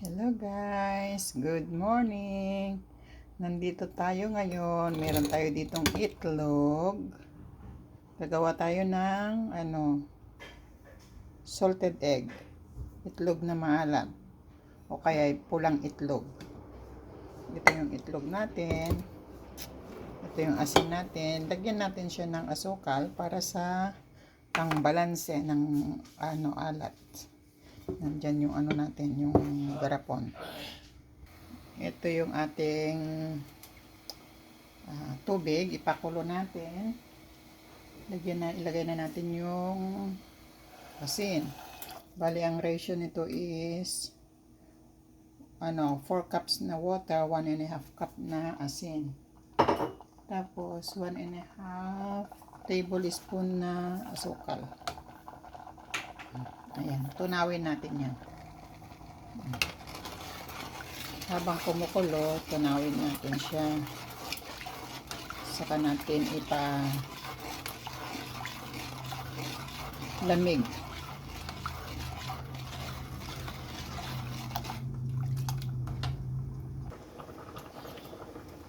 Hello guys, good morning. Nandito tayo ngayon. Meron tayo ditong itlog. Gagawa tayo ng ano salted egg. Itlog na maalat. O kaya pulang itlog. Ito yung itlog natin. Ito yung asin natin. Lagyan natin siya ng asukal para sa pangbalanse ng ano alat. Nandyan yung ano natin, yung garapon. Ito yung ating ah, tubig. Ipakulo natin. Lagyan na, ilagay na natin yung asin. Bali, ang ratio nito is ano, 4 cups na water, 1 and a half cup na asin. Tapos, 1 and a half tablespoon na asukal. Ayan, tunawin natin yan. Habang kumukulo, tunawin natin siya. Saka natin ipa lamig.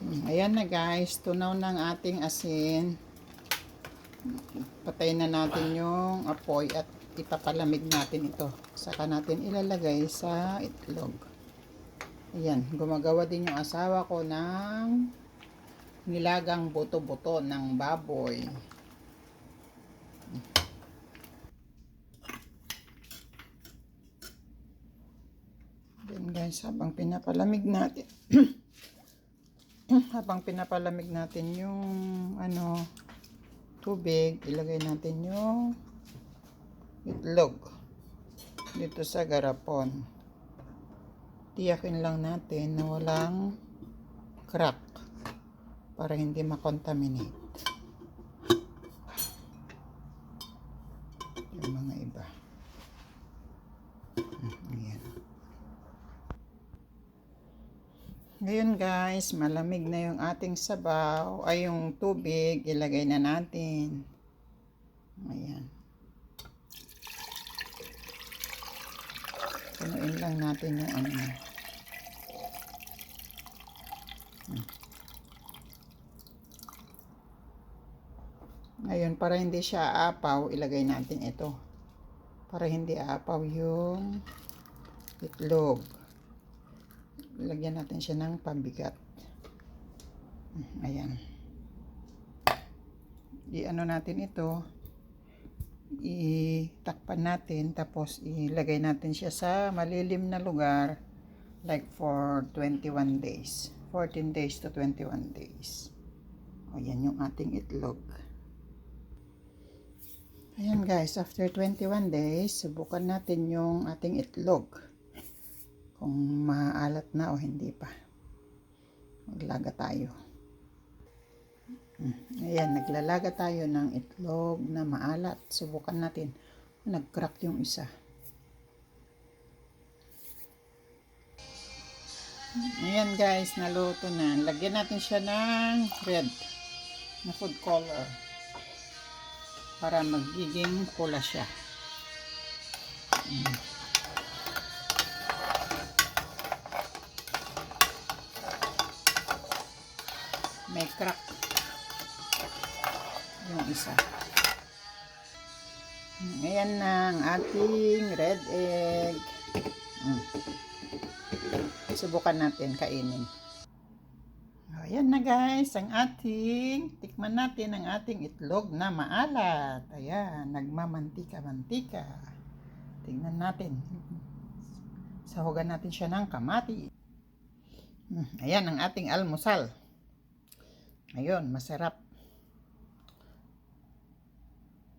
Hmm, Ayan na guys, tunaw ng ating asin. Patayin na natin yung apoy at ipapalamig natin ito. Saka natin ilalagay sa itlog. Ayan, gumagawa din yung asawa ko ng nilagang buto-buto ng baboy. Then guys, habang pinapalamig natin habang pinapalamig natin yung ano tubig, ilagay natin yung itlog dito sa garapon. Tiyakin lang natin na walang crack para hindi makontaminate. Yung mga iba. Hmm, Ayan. Ngayon guys, malamig na yung ating sabaw, ay yung tubig, ilagay na natin. Ayan. Punuin lang natin yung ano. Hmm. Ngayon, para hindi siya aapaw, ilagay natin ito. Para hindi aapaw yung itlog. Lagyan natin siya ng pambigat. Hmm, Ayan. I-ano natin ito itakpan natin tapos ilagay natin siya sa malilim na lugar like for 21 days. 14 days to 21 days. O yan yung ating itlog. Ayan guys after 21 days subukan natin yung ating itlog. Kung maalat na o hindi pa. Maglaga tayo Ayan, naglalaga tayo ng itlog na maalat. Subukan natin. Nag-crack yung isa. Ayan guys, naluto na. Lagyan natin siya ng red na food color para magiging pula siya. Mm. May crack yung isa. Ayan na ang ating red egg. Mm. Subukan natin kainin. Ayan na guys, ang ating, tikman natin ang ating itlog na maalat. Ayan, nagmamantika-mantika. Tingnan natin. Sahugan natin siya ng kamati. Mm, Ayan ang ating almusal. Ayun, masarap.